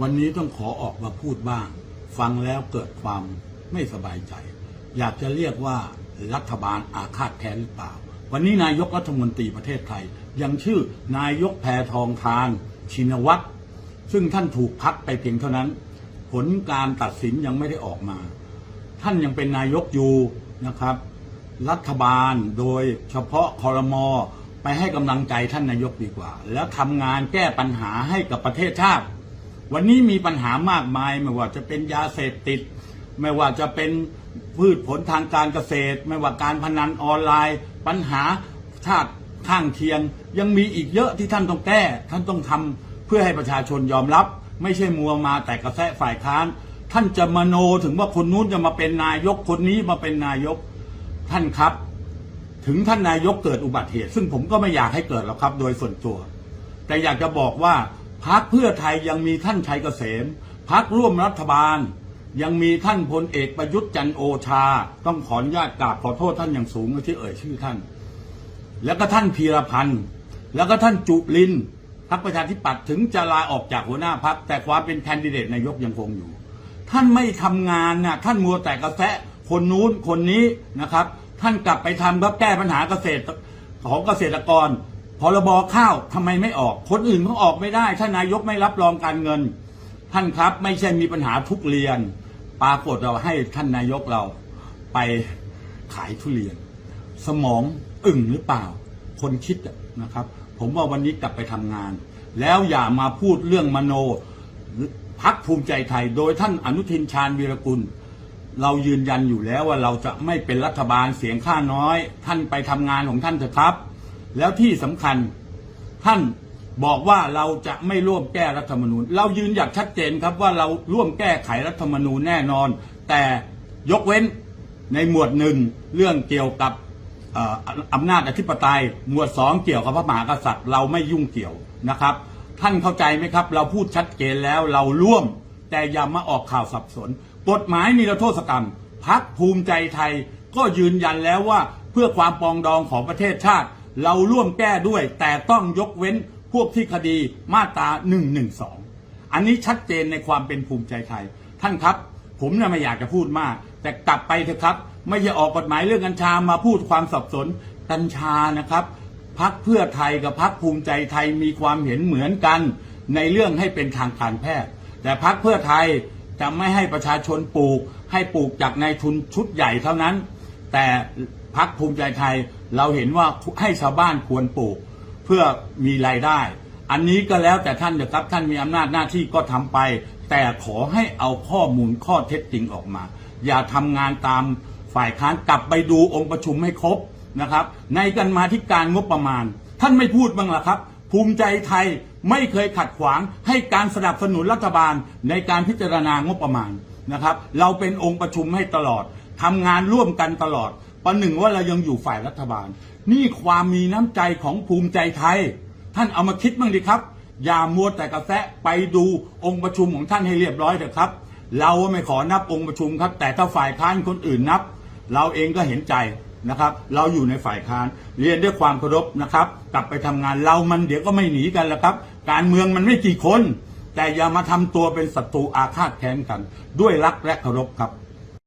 วันนี้ต้องขอออกมาพูดบ้าง ฟังแล้วเกิดความไม่สบายใจ อยากจะเรียกว่ารัฐบาลอาฆาตแค้นหรือเปล่า วันนี้นายกรัฐมนตรีประเทศไทย ยังชื่อนายกแพทองทาน ชินวัตรซึ่งท่านถูกพักไปเพียงเท่านั้น ผลการตัดสินยังไม่ได้ออกมา ท่านยังเป็นนายกอยู่นะครับ รัฐบาลโดยเฉพาะคอรมอไปให้กำลังใจท่านนายกดีกว่า แล้วทำงานแก้ปัญหาให้กับประเทศชาติ วันนี้มีปัญหามากมายไม่ว่าจะเป็นยาเสพติด ไม่ว่าจะเป็นพืชผลทางการเกษตร ไม่ว่าการพนันออนไลน์ ปัญหาชาติข้างเคียง ยังมีอีกเยอะที่ท่านต้องแก้ ท่านต้องทำเพื่อให้ประชาชนยอมรับ ไม่ใช่มัวมาแต่กระแสฝ่ายค้าน ท่านจะมโนถึงว่าคนนู้นจะมาเป็นนายกคนนี้มาเป็นนายกท่านครับ ถึงท่านนายกเกิดอุบัติเหตุ ซึ่งผมก็ไม่อยากให้เกิดหรอกครับ โดยส่วนตัว แต่อยากจะบอกว่า พักเพื่อไทยยังมีท่านชัยเกษมพักร่วมรัฐบาล ยังมีท่านพลเอกประยุทธ์จันโอชา ต้องขออนุญาตกราบขอโทษท่านอย่างสูงที่เอ่ยชื่อท่าน แล้วก็ท่านพีรพันธ์แล้วก็ท่านจุลินทัพรรคประชาธิปัตย์ถึงจะลาออกจากหัวหน้าพักแต่ความเป็นแคนดิเดตนายกยังคงอยู่ ท่านไม่ทำงานนะท่านมัวแต่กระแสคนนู้นคนนี้นะครับ ท่านกลับไปทำครับแก้ปัญหาเกษตรของเกษตรกร พรบข้าวทำไมไม่ออก คนอื่นเขาออกไม่ได้ท่านนายกไม่รับรองการเงิน ท่านครับ ไม่ใช่มีปัญหาทุกเรียน ปรากฏเราให้ท่านนายกเราไปขายทุเรียน สมองอึ่งหรือเปล่า คนคิดนะครับ ผมว่าวันนี้กลับไปทำงาน แล้วอย่ามาพูดเรื่องมโนพักภูมิใจไทย โดยท่านอนุทินชาญวีรกุล เรายืนยันอยู่แล้วว่าเราจะไม่เป็นรัฐบาลเสียงข้าน้อย ท่านไปทำงานของท่านเถอะครับ แล้วที่สำคัญท่านบอกว่าเราจะไม่ร่วมแก้รัฐธรรมนูญ เรายืนหยัดชัดเจนครับว่าเราร่วมแก้ไขรัฐธรรมนูญแน่นอน แต่ยกเว้นในหมวดหนึ่งเรื่องเกี่ยวกับอำนาจอธิปไตย หมวดสองเกี่ยวกับพระมหากษัตริย์ เราไม่ยุ่งเกี่ยวนะครับ ท่านเข้าใจไหมครับ เราพูดชัดเจนแล้วเราร่วม แต่อย่ามาออกข่าวสับสน กฎหมายนิรโทษกรรมพักภูมิใจไทยก็ยืนยันแล้วว่าเพื่อความปองดองของประเทศชาติ เราร่วมแก้ด้วย แต่ต้องยกเว้นพวกที่คดีมาตรา1นึอันนี้ชัดเจนในความเป็นภูมิใจไทย ท่านครับ ผมน่ะไม่อยากจะพูดมาก แต่กลับไปเถอะครับ ไม่ใช่ออกกฎหมายเรื่องกัญชามาพูดความสับสนกัญชานะครับพักเพื่อไทยกับพักภูมิใจไทยมีความเห็นเหมือนกันในเรื่องให้เป็นทางการแพทย์ แต่พักเพื่อไทยจะไม่ให้ประชาชนปลูก ให้ปลูกจากนายทุนชุดใหญ่เท่านั้น แต่พักภูมิใจไทยเราเห็นว่าให้ชาวบ้านควรปลูกเพื่อมีรายได้ อันนี้ก็แล้วแต่ท่านเถอะครับท่านมีอำนาจหน้าที่ก็ทำไป แต่ขอให้เอาข้อมูลข้อเท็จจริงออกมา อย่าทำงานตามฝ่ายค้านกลับไปดูองค์ประชุมให้ครบนะครับ ในกันมาที่การงบประมาณ ท่านไม่พูดบ้างล่ะครับ ภูมิใจไทยไม่เคยขัดขวางให้การสนับสนุนรัฐบาลในการพิจารณางบประมาณนะครับ เราเป็นองค์ประชุมให้ตลอด ทำงานร่วมกันตลอดประหนึ่งว่าเรายังอยู่ฝ่ายรัฐบาล นี่ความมีน้ำใจของภูมิใจไทย ท่านเอามาคิดบ้างดิครับ อย่ามัวแต่กระแสะไปดูองค์ประชุมของท่านให้เรียบร้อยเถอะครับ เราไม่ขอนับองค์ประชุมครับ แต่ถ้าฝ่ายค้านคนอื่นนับ เราเองก็เห็นใจนะครับ เราอยู่ในฝ่ายค้านเรียนด้วยความเคารพนะครับ กลับไปทำงานเรามันเดี๋ยวก็ไม่หนีกันแล้วครับ การเมืองมันไม่กี่คน แต่อย่ามาทำตัวเป็นศัตรูอาฆาตแค้นกัน ด้วยรักและเคารพครับ